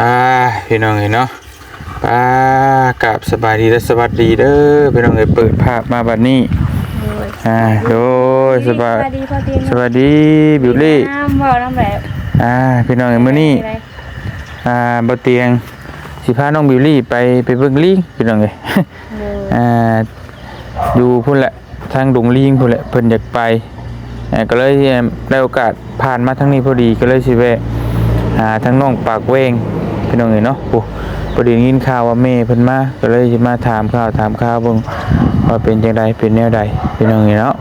อ่าพี่น้องเห็นเนาะป้ากับสบายดีและสวัสดีเด้อพี่น้องเอ้ยเปิดภาพมาบัดนี้อ่าโดยสบายสวัสดีพ่อเตียงสวัสดีบิวลี่น้ำบ่อน้ำแบบอ่าพี่น้องเอ้ยมื้อนี้อ่าบ่เตียงสิพาน้องบิวลี่ไปไปเบิ่งลิงพี่น้องเอ้ยอ่าอยู่พุ่นแหละทางดงลิงพุ่นแหละเพิ่นอยากไปอ่าก็เลยได้โอกาสผ่านมาทางนี้พอดีก็เลยสิแวะหาทางน้องปากเวง พี่น้องเอ้ยเนาะโอ้พอดีได้ยินข่าวว่าแม่เพิ่นมาก็เลยสิมาถามข่าวถามข่าวเบิ่งว่าเป็นจังไดเป็นแนวใดพี่น้องเอ้ยเนาะ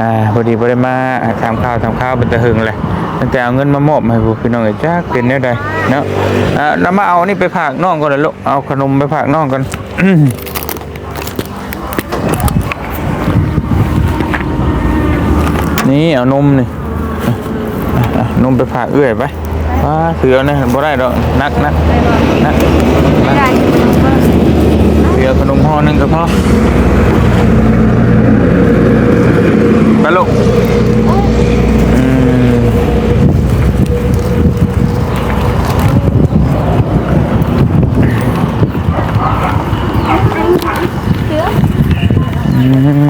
อ่าพอดีบ่ได้มาอ่าถามข่าวถามข่าวเป็นตะหึงเลยตั้งแต่เอาเงินมามอบให้พวกพี่น้องเอ้ยจักเป็นแนวใดเนาะอ่าแล้วมาเอานี่ไปฝากน้องก่อนเลยลูกเอาขนมไปฝากน้องก่อนนี่เอานมนี่นมไปฝากเอื้อยไป ว้าเถือเนี่ยบ่ได้ดอกนักนักนักนักได้เถือขนมห่อหนึงก็พอไปลูกอืม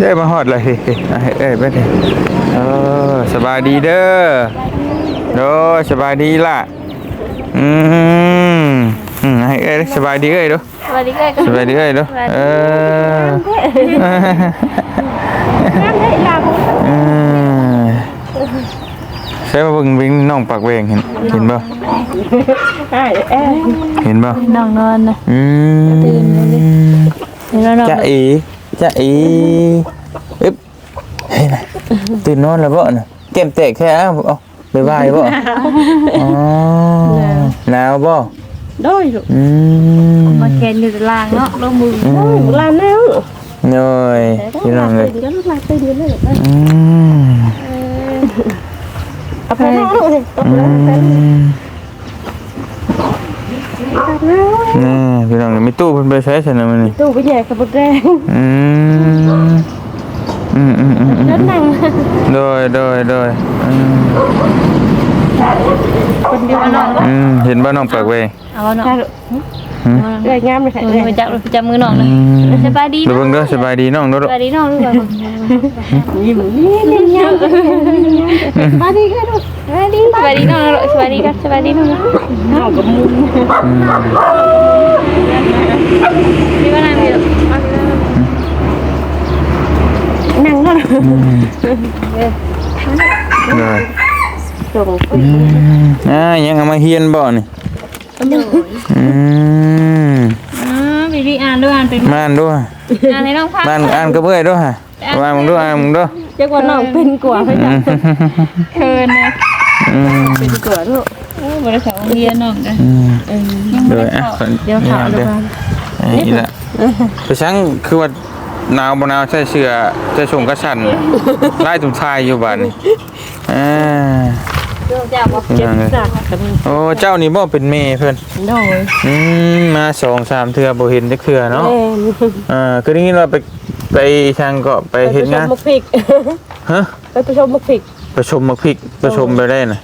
ได้มาฮอดเลยเฮ้ยเฮ้ยเอาให้เอ้ยไดิเออสบายดีเด้อโดสบายดีล่ะ อืมอืมให้เอ้ยสบายดีเอ้ยดูสวัสดีเอ้ยสบายดีเอ้ยดูเออน้ำได้ลาใช่ป่ะบิ่งวิ่งน้องปากเวงเห็นเห็นป่ะเอ้ยเห็นป่ะน้องนอนนะอืมตื่นเลยดิเดี๋ยวเราจะอีจะอี เฮ้ยน่ะตื่นนอนแล้วบ่น่ะเก็บแตกแค่เอ้าเอาไปบายบ่อ๋อหนาวบ่ได้ลูกอืมมาแกนอยู่ตารางเนาะลงมืออืมลานแล้วเหนื่อยพี่น้องเลยเดี๋ยวลูกลานตื่นเลยอืมเอาไปนั่งลูกสิตกอืแล้วมนี่พี่น้องมีตู้เพิ่นไปใช้ซั่นน่ะมื้อนี้ตู้ไปแย่กับบุแดงอืม อืมอืมอืมอืแล้วมนั่งโดยโดยโดยอืมคนเดียวน้องอืมเห็นบ่น้องปากเวงเอาเนาะหืมได้งามเลยค่ะไปจับไปจับมือน้องเลยอืมสบายดีเดี๋ยวเบิ่งเด้อสบายดีน้องเด้อสลูกบายดีน้องด้วยยิ้มนี่นี่งามสบายดีค่ะลูกสบายดีสบายดีน้องสบายดีกันสบายดีน้องน้องกับมุนอืมนี่ว่านั่งดีลูกนั่งนั่ง เลยส่งอืมอ่ายังเอามาเฮียนบ่นี่อืมอ่าบีบีอ่านด้วยอ่านเป็นมาอ่านด้วยอ่านในน้องพักมาอ่านอ่านกับเพื่อนด้วยฮะว่ามึงด้วยอ่านมึงด้วยจะกว่าน้องเป็นกว่าเขาจะเคินนะอืมเป็นกว่าลูกโอ้บริษัทเรียนน้องกันอืมยังโดไม่ยได้อะเข้าคนเดี๋ยวข่าวเดี๋เดี๋ยยววนี่แหละไปช่างคือว่า หนาวบ่หนาวใส่เสื้อใส่ส่งกระสันไล่ถุงชายอยู่บ้านนี่อ่าเดี๋ยวจะบอกเจ็บสักกันโอ้เจ้านี่บ่เป็นเมย์เพิ่นโดยอืมมาสองสามเทื่อบ่เห็นจักเทื่อเนาะแม่อ่าคือได้ยินว่าไปไปทางก็ไปเฮ็ดงานมุกพริกฮะไปประชมมุกพริกประชมมักพริกประชมไปได้น่ะ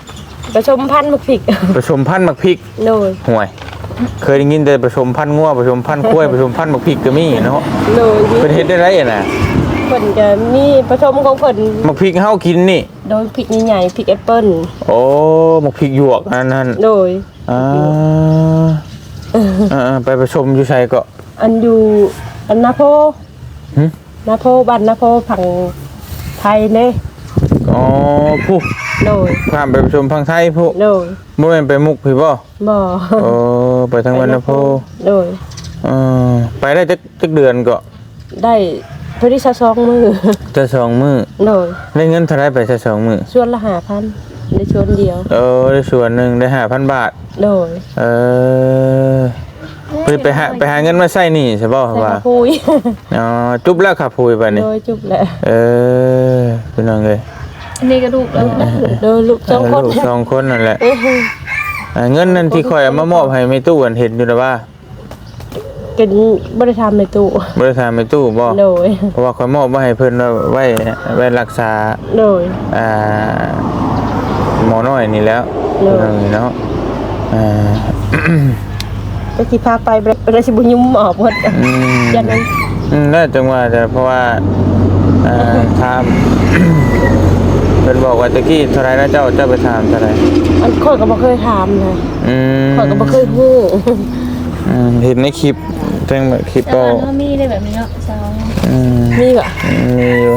ประชมพันธุ์มุกพริกประชมพันธุ์มักพริกโดยห่วย เคยได้ยินแต่ประชมพันธุ์งัวประชมพันธุ์กล้วยประชมพันธุ์มักพริกก็มีเนาะโดยเป็นเฮ็ดได้ไรอะน่ะเพิ่นจะมีประชมของเพิ่นมักพริกเฮากินนี่ โดยพริกใหญ่ๆพริกแอปเปิ้ลโอ้มักพริกหยวกอันนั้นโดย อ่าอ่าไปประชมอยู่ไสก็ อันอยู่อันนาโพหึ นาโพบ้านนาโพผังไทยเน่อ๋อผู้ โดยข้ามไปประชมพังไทยผู้โดยบ่แม่นไปมุกพี่บ่บ่โอ้ไปทางวันนโพโดยเออไปได้จักจักเดือนก็ได้เพื่อที่จะซองมือจะสองมื้อโดยได้เงินเท่าไหร่ไปจะสองมื้อส่วนละหาพันในส่วนเดียว เออได้ส่วนหนึ่งได้ห้าพันบาท โดยเออไปไปหาไปหาเงินมาใส่หนี่ใช่ป่าวใส่ว่า กระพุยอ๋อจุบแล้วขับพูยไปนี่ โดยจุบแหละเออเป็นยังไงอั นนี้กระดูกแล้วโดยลูกสองคนลูกสองคนนั่นแหละเอออ่าเงินนั่นที่คอยเอามามอบให้ไม่ตู้อันเห็นอยู่นะว่ากันบ่ได้ทำในตู้บริษัทไม่ตู้บ่โดยเพราะว่าคอยมอบไว้ให้เพิ่นไว้ไว้รักษาโดยอ่าหมอน้อยนี่แล้วเนอะเออเนาะอ่าก็สิพาไปบ่ได้สิบ่ยุ่มออกหมดอืมยันนั้นอืมน่าจังว่าแต่เพราะว่าอ่าถาม เพิ่นบอกว่าตะกี้เท่าไหรนะเจ้าเจ้าไปถามเท่าไหรอันข้อยก็บ่เคยถามเลยอืมข้อยก็บ่เคยฮู้อืมเห็นในคลิปเพิ่งแบบคลิปแต่ก็ว่ามันมีได้แบบนี้เนาะสาวอืมมีบ่มีอยู่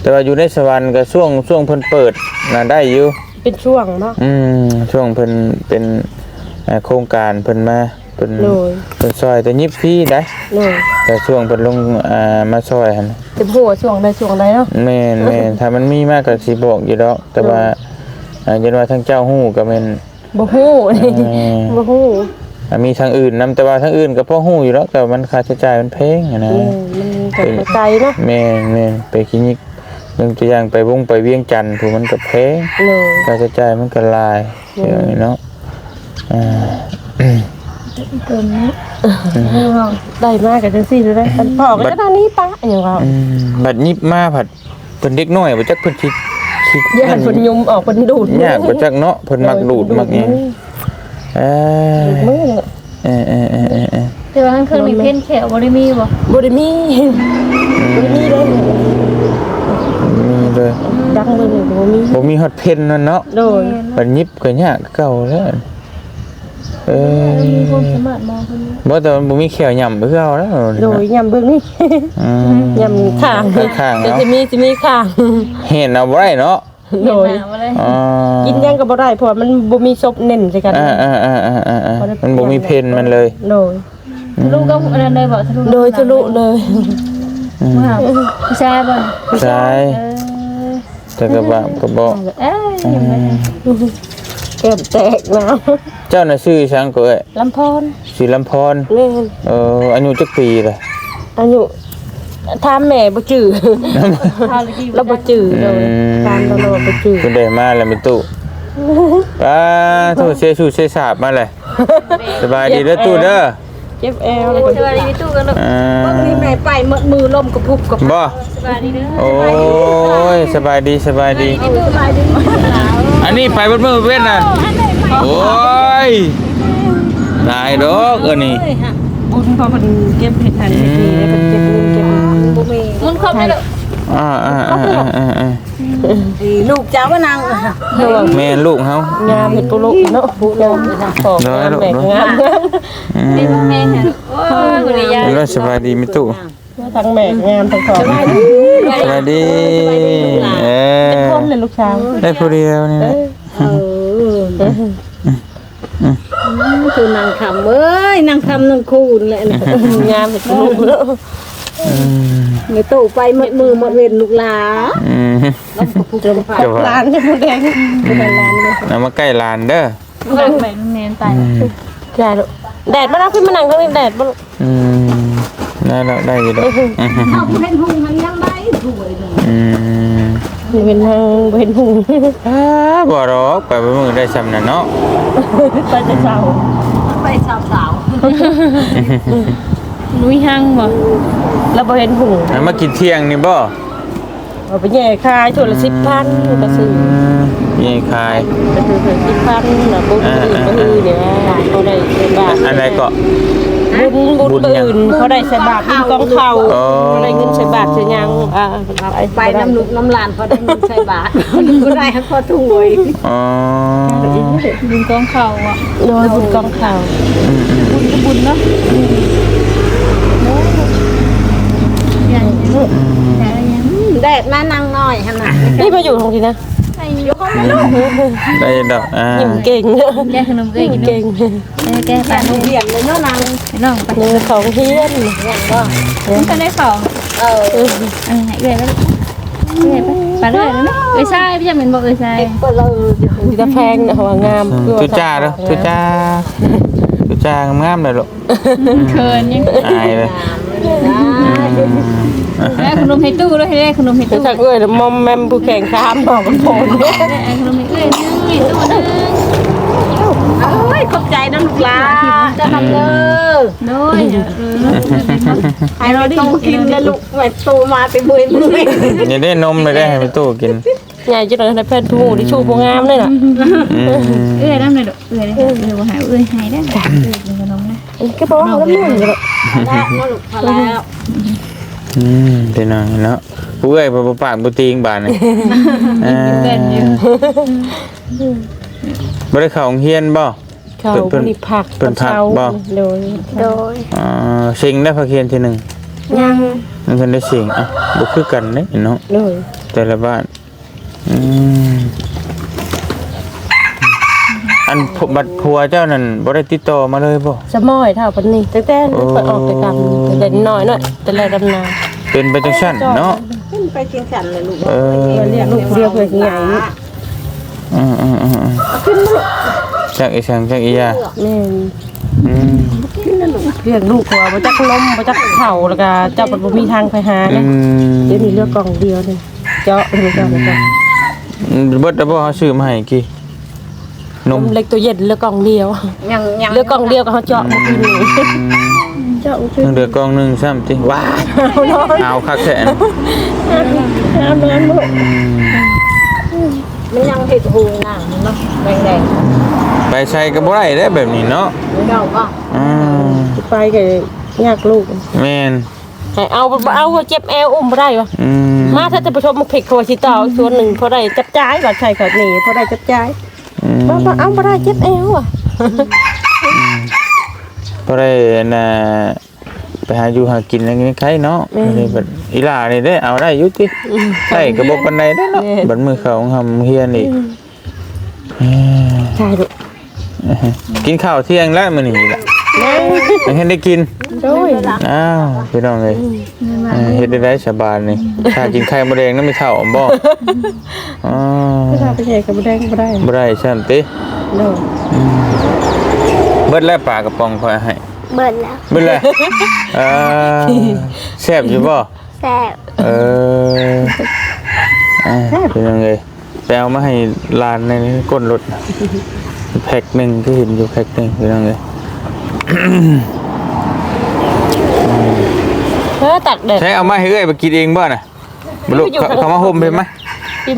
แต่ว่าอยู่ในสวรรค์ก็ช่วงช่วงเพิ่นเปิดน่ะได้อยู่เป็นช่วงเนาะอืมช่วงเพิ่นเป็นอ่าโครงการเพิ่นมาเพิ่นโดยเพิ่นซอยแต่ยิบฟรีได้โดยแต่ช่วงเพิ่นลงอ่ามาซอยหั่น จะฮู้ว่าช่วงใดช่วงใดเนาะแม่นแม่นถ้ามันมีมากก็สิบอกอยู่ดอก แต่ว่าอ่ายันว่าทั้งเจ้าฮู้ก็แม่นบ่ฮู้นี่อืมบ่ฮู้อ่ามีทางอื่นนํแต่ว่าทางอื่นก็พอฮู้อยู่ดอกแต่ว่ามันค่าใช้จ่ายมันแพงอะนะแม่มันก็ไปไกลเนาะแม่นแม่นไปคลินิกยกตัวอย่างไปวงไปเวียงจันทน์ผู้มันก็แพงโดยค่าใช้จ่ายมันก็หลายเดี๋ยวนี้เนาะอ่า เกินนี้ได้มากก็จังซี่เลยอันพ่อก็ทางนี้ปะอย่างว่าอืมบัดยิบมาผัดเพิ่นเด็กน้อยบ่จักเพิ่นคิดคิดย่านเพิ่นยุมออกเพิ่นดูดยากบ่จักเนาะเพิ่นมักดูดมักหยังเอ้มือเนี่ยเออเออเออเออเออแต่ว่าข้างเครื่องนี่เพ่นแขวบ่ได้มีบ่บ่ได้มีบ่ได้มีเลยมีเลยดังเลยบ่มีบ่มีฮอดเพนนั่นเนาะโดยบัดยิบก็ยากเก่าแล้ว เออมีความสามารถมองเพิ่นบ่แต่มันบ่มีแขวย่ำคือเก่าแล้วโดยยำเบิ่งนี่ อืมยำข้างข้างๆแต่เนาะสิมีสิมีข้างเห็นเอาบ่ได้เนาะโดย หาบ่ได้อ๋อกินยังก็บ่ได้เพราะว่ามันบ่มีซบเน้นใส่กันอ่าอ่าอ่าอ่าอ่าอ่ามันบ่มีเพนมันเลยโดย ทะลุก็อันนั้นได้บ่ทะลุโดยทะลุเลยว่าผู้ชายบ่ใช่เออแต่ก็บ่ก็บ่เอ้ยยังไง แก้มแตกนะเจ้าน่ะชื่อช้างก็เอ้ยลำพรสิลำพรแม่นเอออายุจักปีเลยอายุถามแม่บ่จื้อพาเลยที่เราบ่จื้อเลยถามเราเราบ่จื้อคุณได้มาแล้วมีตู้ป้าโทษเสียชูเสียสาบมาเลยสบายดีเด้อตู้เด้อ เจ็บแอวเลยสวัสดีพี่ตู้กันลูกอ่านี่แม่ไปมือมือล่มกระพุบกระบ่สวัสดีเด้อโอ้ยสบายดีสบายดีอันนี้ไปเบนมือเว้นน่ะโอ้ยตายดอกเออนี่บุญพอเพิ่นเก็บเห็ดทันทีเพิ่นเก็บเงินเก็บบ่มี มุนครบได้ลูกอ่าอ่าอ่าอ่าอ่าอ่า ลูกเจ้าว่านางเนาะแม่ลูกเฮางามเห็ดปุลุเนาะปุงามของน้อยลูกแม่เนาะงามอืมเป็นแม่ค่ะโอ้ยบุรียาเห็นว่าสบายดีมีตู้ทั้งแม่งามทั้งของสบายดีเออพร้อมเลยลูกสาวได้ผู้เดียวนี่แหละคือนางคำเอ้ยนางคำนางคูนแหละนะงามเห็ดปุลุเนาะ อืมไอ้ตู้ไปหมดมือหมดเวรลูกหลาอืมกับร้านจะพูดแดงเป็นร้านเลยเอามาใกล้ลานเด้อแบ่งแบ่งแนนตายอืมใช่ลูกแดดมานั่งขึ้นมานั่งข้างนี้แดดบ่ลูกอืมได้แล้วได้อยู่ดอกอืมเอาเห็นหุงมันยังได้ถวยเลยอืมเป็นทางเป็นหูอ่าบ่หรอกไปบ่มือได้ซ้ำนั่นเนาะไปแต่เช้าไปสาวสาว นุ้ยหั่งบ่แล้วบ่เห็นหูเอามากินเที่ยงนี่บ่เอาไปแย่ขายตัวละสิบพันก็ซื้อยี่ขายก็คือสิบพันนะบุญอื่นก็คือเนี่ยเขาได้ใส่บาทอันใดก็บุญบุญบุญยังอื่นเขาได้ใส่บาทบุญกองเขาอ๋อเขาได้เงินใส่บาทใส่ยังอ่าไปน้ำลูกน้ำหลานพอได้เงินใส่บาทก็ได้ให้พอถวยอ๋อบุญกองเข่าอะโดยบุญกองเขาอืมอืมบุญก็บุญเนาะ อย่างนี้ลูกอย่างนี้แดดมานางน้อยขนาดนี่มาอยู่ตรงนี้นะไอ้ยกได้ดอกอ่ายิ้มเก่งแกขนมเก่งเก่งแกไปลูกเรียนเลยเนาะนางไปน้องไปเงินของเฮียนมันก็ได้ของเอออันไหนเอ่ยไปเอ่ยไปไปเรื่อยแล้วนะเอ้ยใช่พี่จำเป็นบอกเอ้ยใช่เปิดเลยมีแต่แพงนะหัวงาม ตุจ้าเด้อตุจ้าตุ จ้างามๆเลยลูกเคินยังอายเลยได้ขนมให้ตู้ด้วยให้ได้ขนมให้จะตู้ทักเอ้ยแล้วมอมแมมผู้แข่งข้ามบอกกับผมได้ขนมให้เอ้ยนึงให้ตู้นึงโอ้ยขอบใจนะลูกหลานจะทำเด้อโดยไอ้เราได้กินนะลูกแม่โตมาไปเมื่อยเมื่อยอย่าได้นมเลยได้ให้ไปตู้กิน ใหญ่จังเลยในเพื่อนผู้ที่ชูผู้งามเลยน่ะอืมเอ้ยน้ำเลยดอกเอ้ยเอ้ยเอ้ยบ่หายเอ้ยหายได้เอ้ยกินขนมนะก็บอกว่าเขาแล้วมุ่นเลยแล้วนะลูกพอแล้วอืมเดี๋ยวหน่อยเนาะผู้เอ้ยบ่บ่ปากบ่ตีงบาดนี่อ่าบ่ได้เข้าโรงเรียนบ่เขาบริผักเป็นผักบ่โดยโดยอ่าสิงได้พระเคียนที่หนึ่งยังมันเพิ่นได้สิงอะบ่คือกันเด้เนาะโดยแต่ละบ้าน อืมอันพบัดผัวเจ้านั่นบ่ได้ติดต่อมาเลยบ่สมอยเท่าปันนี้ตั้งแต่เปิดออกไปกันแต่น้อยหน่อยแต่แรกดำนาเป็นไปจังซั่นเนาะขึ้นไปกินสันเลยลูกเออเรียกลูกเดียวเพื่อใหญ่อืมอืมอืมอืมจักอีสังจักอียาแม่อืมเรียกลูกหัวมาจักล้มมาจักเข่าแล้วก็เจ้าปับ่มีทางไปหาอืเนี่ยมเดี๋ยวมีเลือกกล่องเดียวนึงเจาะเลือกกล่องเดียว เบิดแล้วบ่เฮาซื้อมาให้กี่นนมมเล็กตัวเย็นเลือกกล่องเดียวยังยังเลือกกล่องเดียวก็เขาเจาะมากินนี่เจาะเพิ่งเดือกล่องหนึงซ้ำติว้าเอาคักแท้นะน้ำน้ำลูกอืมมันยังเห็ดหูหนังเนาะแดงไปใช้ก็บ่ได้เด้แบบนี้เนาะๆเดาก็อืมไปก็ยากลูกแม่นให้เอาบ่เอาเจ็บแอวอุ้มบ่ได้วะอืม มาถ้าจะไปชมมาผิดเขาสิต่อส่วนหนึ่งเพราะได้จับจ่ายบัดใช่ครับนี่เพราะได้จับจ่ายอืมบ่บ่เอาบ่ได้เจ็บแอวอะบ่ได้น่ะไปหาอยู่หากินอะไรงี้ใครเนาะบ่ได้บัดอีหลานี่ได้เอาได้อยู่ติใช่ก็บ่ปานใดเด้อเนาะบัดมือเขาของหำเฮียนอีกเอ้ยใช่ลูกกินข้าวเที่ยงแล้วมื้อนี้ล่ะ ยังเห็นได้กินโดยอ้าวพี่น้องเอ้ยเอ่อเฮ็ดได้ได้สบายนี่ถ้ากินไข่มดแดงนำไม่เท่าบ่อ๋อถ้าไปใหญ่ก็บ่ได้บ่ได้บ่ได้ซั่นติโดยเบิดแล้วปลากระป๋องค่อยให้เบิดแล้วเบิดแล้วเออแซ่บอยู่บ่แซ่บเอออ่าเป็นยังไงไปเอามาให้ลานในก้นรถน่ะแพ็คหนึ่งก็เห็นอยู่แพ็คหนึ่งเป็นยังไง เออตักแดดใช้เอามาให้เอ้ยไปกินเองบ่น่ะบลูกเขาเขามาห่มไปไหม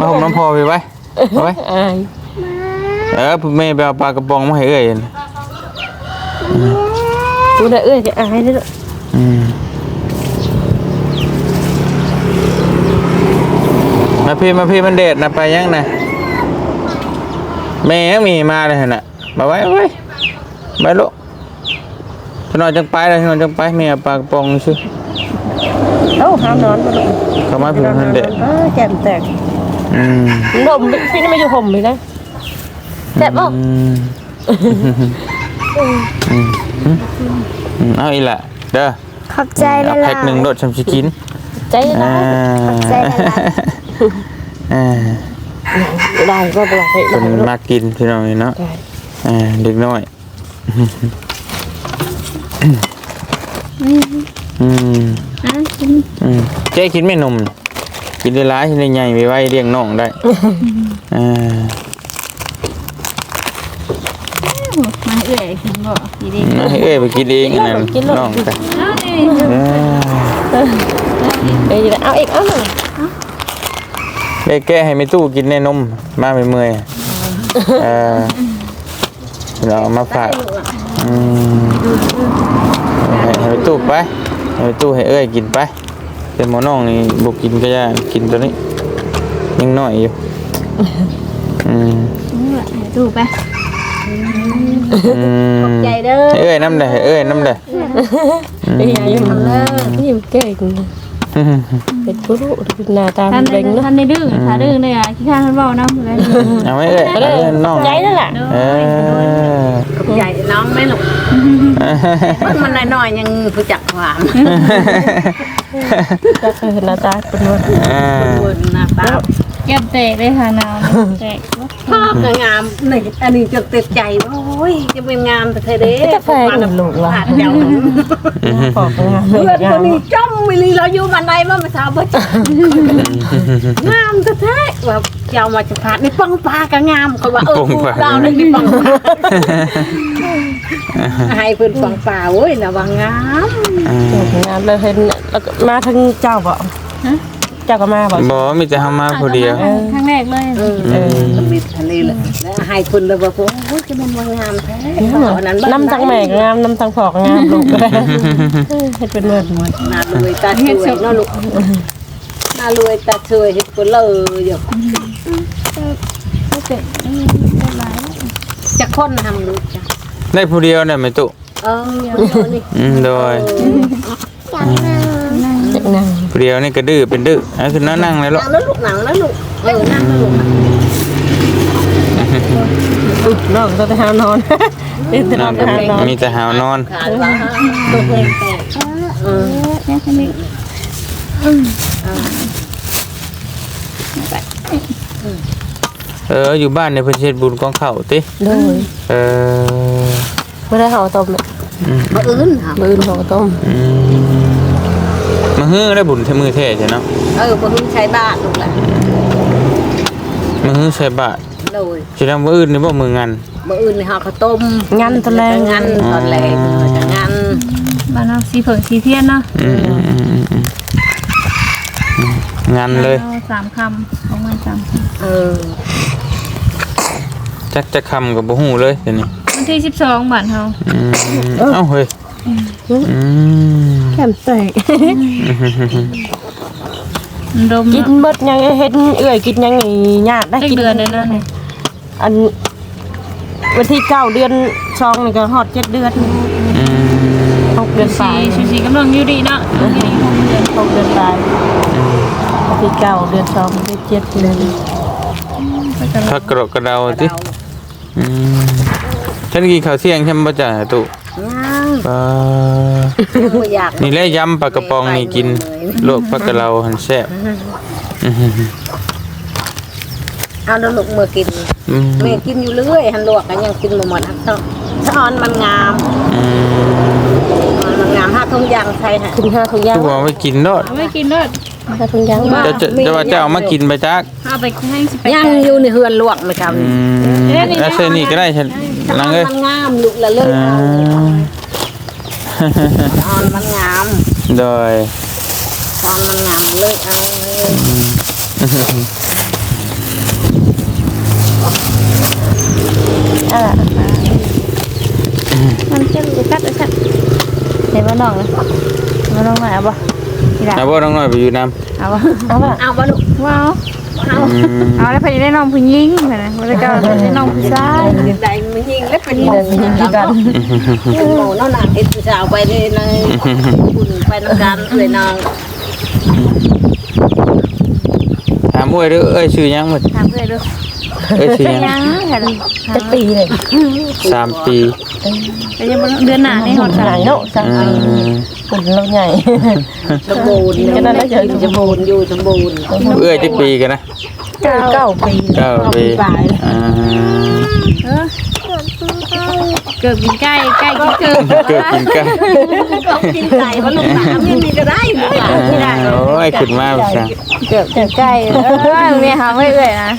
มาห่มน้ำพอไปไว้เอาไว้อายเออพ่อแม่ไปเอาปลากระป๋องมาให้เอ้ยน่ะกูได้เอ้ยจะอายเด้ออืมมาพี่มาพี่มันเด็ดนะไปยังนะแม่ยังมีมาเลยน่ะมาไว้เอาไว้ไปลูก ถนอนจังไปเลยถนอนจังไปแม่เอาปลากระป๋องซื้อเอ้าห้ามนอนบ่ลูกเข้ามาพี่มันเด็ดเออแก้มแตกอืมนมพี่นี่ไม่อยู่ห่มเลยนะแซ่บบ่อืมอืมอืมอืมเอาอีกละเด้อขอบใจเอาละแพ็คหนึ่งโดดชำชิกินใจอ่าได้อ่าได้ก็บ่ได้คนมากกินพี่น้องเนาะอ่าเด็กน้อย อืมอะกินอืมเจ๊กินไม่นม กินได้ร้ายกินได้ใหญ่ไปไว้เลี้ยงน้องได้อ่ามาเอ้ยกินบ่ดีดีเอาให้เอ้ยไปกินเองอันนั้นน้องกันเอาดิเออเอ้ยเอาอีกเอาหนึ่งได้แก้ให้ไม่ตู้กินในนม มาไม่เมื่อยเออเราเอามาฝาก ให้ให้ไปตู้ไปให้ไปตู้ให้เอ้ยกินไปเป็นหมอน้องนี่บุกกินก็ยากกินตัวนี้ ยังน้อยอยู่อืมดูไปอืมใจเด้อให้เอ้ยน้ำได้ให้เอ้ยน้ำได้เอ้ยอยู่เลยนี่เก่ง เป็นผู้รู้เป็นหน้าตาท่านได้เด่งเนาะท่านได้ดื้อถ้าดื้อเนี่ยขี้ข้าท่านเว้านำเลยเอาไหมเอ้ยเอาเอ้ยน้องใจนั่นแหละเออขอบใจน้องไหม่ลูกมันน้อยๆยังรู้จักความก็คือหน้าตาเป็นว่าอ่าบนหน้าตาแก้มแตกเลยค่ะนาวแตกพ่อก็งามนี่อันนี้จะติดใจโอ้ยจะเป็นงามแต่เธอเด้จะแพงลูกว่ะเจ้าขอบงานเพื่อนงาคมนนี้จ้องวิลีเราอยู่บันไดมาเมื่อเช้าเบก็จะงามแท้ๆว่าเจ้ามาจะพาดในปังปลาก็งามเขาว่าเออกูดาวในปังปลาให้เพิ่นปังปลาโว้ยนะว่างามงานเลยเห็นแล้วก็มาทั้งเจ้าบ่เจ้าก็มาบ่บ่มีแต่เฮามาผู้เดียว ครั้งแรกเลยเออเออละมิดทะเลเลยแล้วให้เพิ่นเลยว่าโอ้ยจะเป็นว่างามแท้เอานั้นน้ำทั้งแม่ก็งามน้ำทั้งพ่อก็งามลูกก็ได้เฮ็ดเป็นเมือนหมดน่ารวยตาช่วยเนาะลูกน่ารวยตาช่วยเฮ็ดเพิ่นเลยอยู่จะคนทำลูกจ้ะได้ผู้เดียวน่ะแม่ตุเออเอานี่อืมโดยจาก นั่งผู้เดียวนี่ก็ดื้อเป็นดื้อเอาขึ้นนั่งนั่งเลยลูกนั่งแล้วลูกหนังแล้วลูกเออนั่งแล้วลูกอุ๊ยน้องต้องไปหานอนเดี๋ยวจะนนั่องนไปก็หานอนมีแต่หาวนอนขาดว่าตกเลยแตกเออเอออยู่บ้านเนี่ยเพิ่นเฮ็ดบุญกองข้าวติโดยเออไม่ได้ห่อต้มเนี่ยบ่อื่นค่ะมืออื่นห่อต้มอื มมาฮื้อได้บุญเทมือเทใช่เนาะเออบ่อื่นใช้บ้านลูกหลานมาฮื้อใส่บาตรโดยสิทำมื้ออื่นนี่บ่มืองานบ่อื่นนี่เฮาข้าวต้มงานตะแลงงานตอนแรกจะงานบ้านเราสีเผิงสีเทียนเนาะอืมอืมอืมอืมอืมงานเลยอาสามคำของมันสามคเออจักจะคำกับบ่ฮู้เลยเดี๋ยวนี้ำวันที่สิบสองบ้านเฮาอืมเอ้าเฮ้ย อืมแก้มแตกดมกินเบิดยังเฮ็ดเอื้อยกินยังยากได้ได้กินเดือนเลยนะเนี่ยอันวันที่เก้าเดือนสองนี่ก็ฮอดเจ็ดเดือนอืมหกเดือนปสีลายชูสีกำลังอยู่ดีเนาะอยู่ดีหกเดือนหกเดือนปลายวันที่เก้าเดือนสองเดือนเจ็ดเดือนพักกระกระเดาติอืมฉันกินข้าวเที่ยงใช่มั้ยบ่จ้ะตุงานปลาบ่ อยากนี่แหละยำปลากระป๋องนี่กินลวกปลากระเลาหันแซ่บอื้อหือเอาแล้วลูกมือกินอืมแม่กินอยู่เรื่อยหันลวกกันยังกินบ่หมดทั้งช้อนมันงามอืมมันงามห้าทงยางใส่ฮะถึงห้าทุกอย่างคือว่าไว้กินเนาะเอาไม่กินเด้ อห้าทุกอย่างจะจะจะว่าจะเอามากินไปจักเอาไปให้สิไปยังอยู่ในเฮือนลวกไหมครับอืมแล้วเซนี่ก็ได้ฉันช้นัองนเอ้ยมันงามลูกละเลยอ่าเอาช้อนมันงามโดยช้อนมันงามเลยเอาเลยอ่ามันจะรู้กัดเลยสักเห็นว่าน้องเลยมาน้องมาเอาบ่ทีห ลังเอาบ่น้องน้อยไปอยู่นํเอาบ่เอาป่ะเอาบ่ลูกว้าวเอาอืมเอาแล้วพอดีได้น้องผู้หญิงเหมือนกันแล้วก็ได้น้องผู้ชายใดมันยิงแล้วเป็นนี่หมเดินยิงกันเป็นหมูเนาะน่ะเฮ็ดผู้สาวไปในในคุณไปนำกันเลยนางถามอ้วยเด้อเอ้ยชื่อหยังหมดถามเพื่อนดูเอ้ยชื่อเป็นหยังยังเห็นจะปีเลยสามปีเป็นยังเดือนหน้านี่หอดใหสาญ่ยเนาะสักอื ปีมคนเราใหญ่ สมบูรณ์จะได้เจอสมบูรณ์อยู่สมบูรณ์เอ้ยจักปีกันนะเก้าเก้าปีเก้าปีปลายอ่าเออเกิดกินใกล้ใกล้กินเกิดเกิดกินกันก็กินไก่ว่าลูกหลานไม่มีก็ได้ลูกหลานที่ได้โอ้ยขึ้นมาบ่ซะเกิดจะใกล้เออเมียหาไม่เอ่ยนะ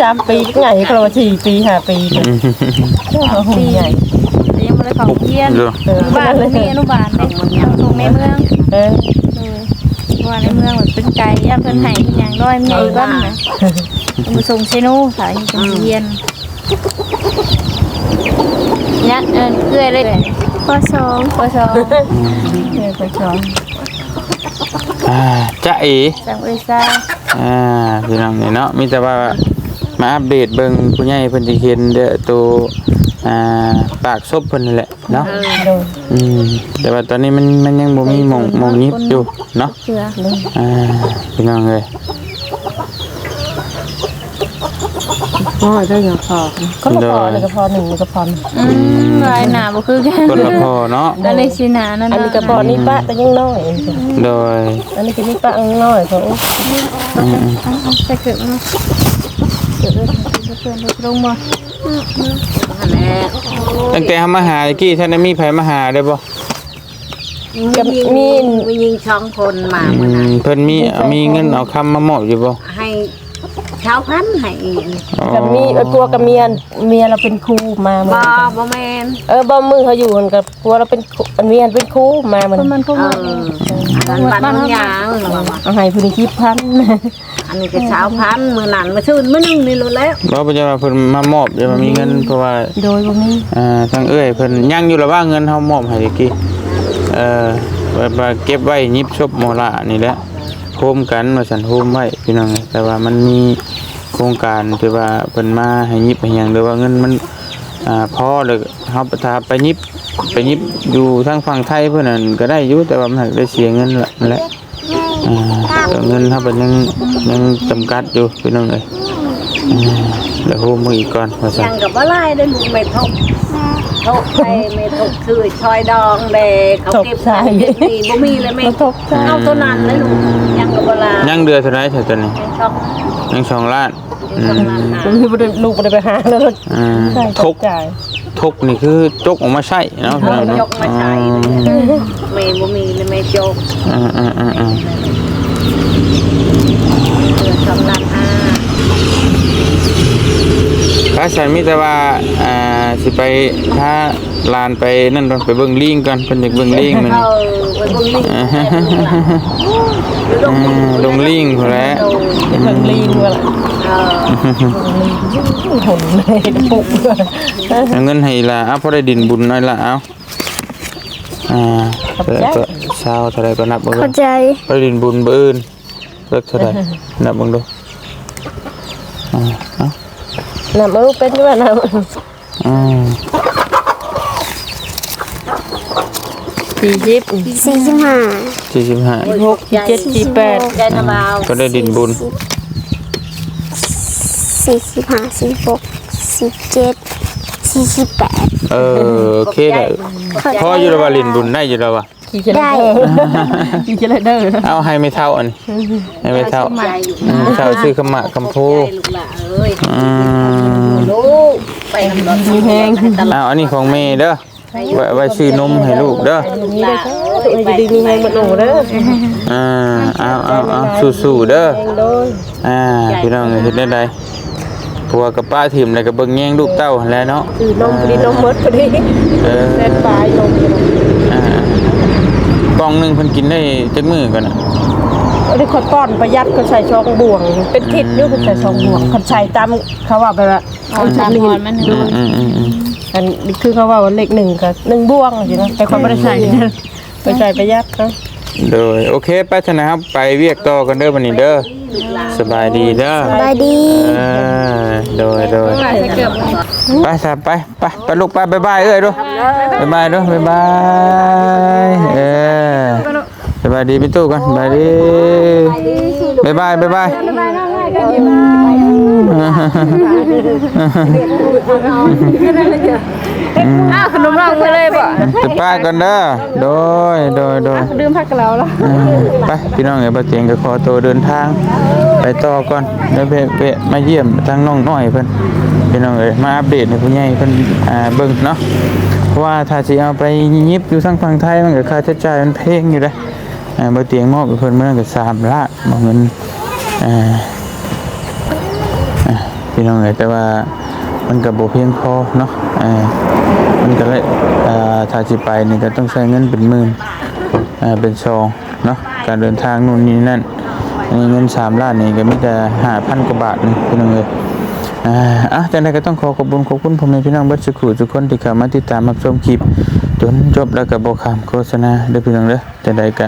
สามปีใหญ่ก็เราสี่ปีห้าปีเราหุ่นใหญ่ แต่ยังไม่ได้เขาเพี้ยนดูบ้านมีอนุบาลได้ยังตรงในเมืองเออว่าในเมืองมันเป็นไก่ย่างเพิ่นไห้อย่างน้อยมีอีกบ้านนะมาส่งเซนูสายเป็นเยียนยัดเอินเกลือเลยพอสองพอสองเออไปชมอ่าจ๊ะเอ๋สังเวยซ่าอ่าพี่น้องนี่เนาะมีแต่ว่ามาอัปเดตเบิ่งผู้ใหญ่เพิ่นสิเห็นเด้อตัว อ่าปากซบเพิ่นนั่นแหละเนาะโดนอืมแต่ว่าตอนนี้มันมันยังบ่มีหมองหมองยิบอยู่เนาะเกลืออ่าพี่น้องเอ้ยอ๋อได้ยังพอก็ละพอเลยก็พอหนึ่งก็พออืมลายหนาบ่คือกันคนละพอเนาะอันนี้สิหนานั่นอันนี้ก็พอนี่ป้าแต่ยังน้อยโดยอันนี้ก็นี่ป้ายังน้อยเขาอืมใส่เกลือมาเกลือเกลือลงบ่แม่ ตั้งแต่เฮามาหาตะกี้ท่านได้มีไผมาหาได้บ่กับมีมีมียิงช่องคนมาอืเมื่อนั้นมเพิ่นมีมีเงินเอาคำมามอบอยู่บ่ให้ ชาวพันธุ์ให้อ๋อกับมีเออปัวกับเมียเมียเราเป็นครูมาเหมืบ่อนกันบ่แม่นเออบ่มือเขาอยู่กันกับปัวเราเป็นครูเมียเป็นครูมาเหมือนมันพวกเอมันออันนั้นบ้านน้องยางเหรอวะเอาให้พื้นที่พัน อันนี้ก็ชาวพันธุ์มื้อนั้นมาชื่นมื้อนึงนี่รู้แล้วบ่เป็นจะว่าเพิ่นมามอบจะมามีเงินเพราะว่าโดยบ่มีอ่าทางเอ้ยเพิ่นยังอยู่ระหว่างเงินเฮามอบให้ตะกี้เอ่อไว้มาเก็บไว้ยิบชบหมอละนี่แหละ โฮมกันว่าสั่นโฮมไว้พี่น้องแต่ว่ามันมีโครงการที่ว่าเพิ่นมาให้ยิบให้หยังหรือว่าเงินมันอ่าพอเลยเฮาถ้าไปยิบไปยิบอยู่ทางฝั่งไทยเพิ่นนั่นก็ได้อยู่แต่ว่ามันได้เสียเงินละนั่นแหละอ่าแต่เงินเฮาเป็นยังยังจำกัดอยู่พี่น้องเอ้ย อืมเดี๋ยวโฮมมืออีกก่อนว่าซั่ยันงกับว่าไล่ได้ลูกไม่ทบทบไปไม่ทบคือชอยดองเด้เขาเก็บใส่ดีบ่มีเลยไม่ทบเอาตัวนั้นเลยลูกยังกับเวลายังเดือเท่าไหร่เท่าตอนนี้ช่องยังสองล้านอืช่องมนั้นนะบ่มีบ่ได้ลูกบ่ได้ไปหาแล้วอืมใช่ทุกจ่ายทุกนี่คือจกออกมาใช่เนาะเอายกมาใช้ไม่บ่มีเลยไม่จบอืมอืมอืมอืมเหลือช่องนั้น อ่าพระฉันมีแต่ว่าอ่าสิไปถ้าลานไปนั่นก่อนไปเบิ่งลิงก่อนเพิ่นอยากเบิ่งลิงมันเออไปเบิ่งลิงอ่าอยู่ลงอืมลงลิงพุ่นแหละ เบิ่งลีนว่าล่ะเออหนเลยปุกเอาเงินให้ละเอาพอได้ดินบุญหน่อยละเอาอ่าแต่ก็เช้าเท่าไหร่ก็นับเบิ่งก่อเข้านใจ พอได้ดินบุญเบิ่อื่นเลิกเท่าไหร่นับเบิ่งดูอ่าเอา น่ะบ่รู้เป็นว่าน่ะอืม40สี่สิบห้าสี่สิบห้า6 7 48ใจนะบ่าวก็ได้ดินบุญสี่สิบห้าสี่สิบหกสี่สิบเจ็ดสี่สิบแปดเออโอเคได้พออยู่แล้วว่าลินบุญได้อยู่แล้ว ว่ะขี่จะได้ขี่จะได้ เด้อเอาให้ไม่เท่าอันนี้ให้ไม่เท่าใจอยู่อืมเท่าชื่อขมะคำพูใจลูกหล่ะเอ้ยอืมลูกไปทำรถมีแฮงเอาอันนี้ของเมย์เด้อไว้ไว้ซื้อนมให้ลูกเด้อนี่เลยอยู่ดีมีแฮงบ่หนูเด้ออ่าเอาเอาเอาสู้ๆเด้อแฮงโดยอ่าพี่น้องเฮ็ดได้ไดผัวกับป้าถิ่มแล้วก็เบิ่งแย่งลูกเต้าหั่นแหล้วเนาะคือนมพอดีนมหมดพอดีเออแล่นปลายนมอ่า กล่องหนึงเพิ่นกินได้จักมื้อก่อนน่ะอันนี้คนป้อนประหยัดคนใส่ช่องบ่วง เป็นทิศอยู่คนใส่ช่องบ่วงคนใส่ตามเขาว่าไปว่าเอาตามหอนมันอืมอืมอืมอืมอันนี้คือเขาว่าว่าเลขหนึ่งกับหนึ่งบ่วงสินะแต่คนไม่ได้ใส่ไปใส่ประหยัดเนาะโดยโอเคไปเถอะนะครับไปเวียกต่อกันเด้อบัดนี้เด้อสบายดีเด้อสบายดีเออโดยโดยไปสาไปไปไปลูกไปบายบายเอ้ยดูบายบายดูบายบายเออ บายบายดีพี่ตู้กันบายดีบายบายบายบายอ้าวขนมเราไปเลยบ่จะป้ากันเด้อโดยโดยโดยดื่มพักกับเราแล้วอ่าไปพี่น้องเอ๋ยป้าเจียงก็ขอตัวเดินทาง ไปต่อก่อนเดี๋ยวเวะมาเยี่ยมทางน้องน้อยเพิ่นพี่น้องเอ๋ยมาอัปเดตให้ผู้ใหญ่เพิ่นอ่าเบิ่งเนาะเพราะว่าถ้าสิเอาไปยิบอยู่ทางฝั่งไทยมันก็ค่าใช้จ่ายมันแพงอยู่เด้อ บ่เตียงมอบเพิ่นเมื้อนั้นก็3ล้านบ่เงินพี่น้องเอ๋ยแต่ว่ามันก็บ่เพียงพอเนาะมันก็เลยอ่าถ้าสิไปนี่ก็ต้องใช้เงินเป็นหมื่นเป็นซองเนาะการเดินทางนู่นนี่นั่นเงินสามล้านนี่ก็มีแต่ห้าพันกว่าบาทนี่พี่น้องเลยอ่าอะจากนั้นก็ต้องขอขอบคุณขอบคุณพ่อแม่พี่น้องบัดสุขุทุกคนที่เข้ามาติดตามรับชมคลิป จนจบแล้วก็บอกคำโฆษณาเด้อพี่น้องเด้อแต่ใดก็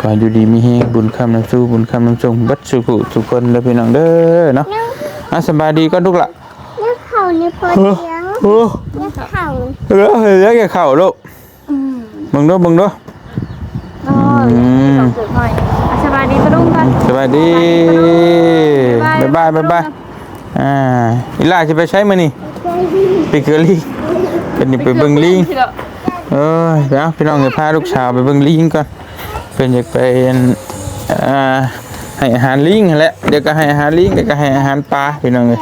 ขออยู่ดีมีเฮงบุญคำน้ำสู้บุญคำน้ำชงเบัดสุขุทุกคนเด้อพี่น้องเด้อเนาะอะสบายดีก็ทุกละยักษ์เข่านี่พอโอ้เลี้ยงโอ้ยักษ์เข่าแล้วเฮ้ยแล้วแกเข่าลูกมึงดูมึงดูโอ้ยอืมสุดหน่อยสบายดีปะลุงกันสวัสดีบ๊ายบายบ๊ายบายอ่าอีหล่าจะไปใช้มือนี่ไปเกลือลิงเป็นนี่ไปเบิ่งลิง เอ้ยเดี๋ยวพี่น้องจะพาลูกสาวไปเบิ่งลิงก่อนเป็นอยากไปอ่าให้อาหารลิงแหละเดี๋ยวก็ให้อาหารลิงเดี๋ยวก็ให้อาหารปลาพี่น้องเลย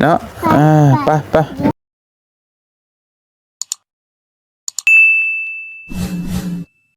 เนาะอ่าไปไป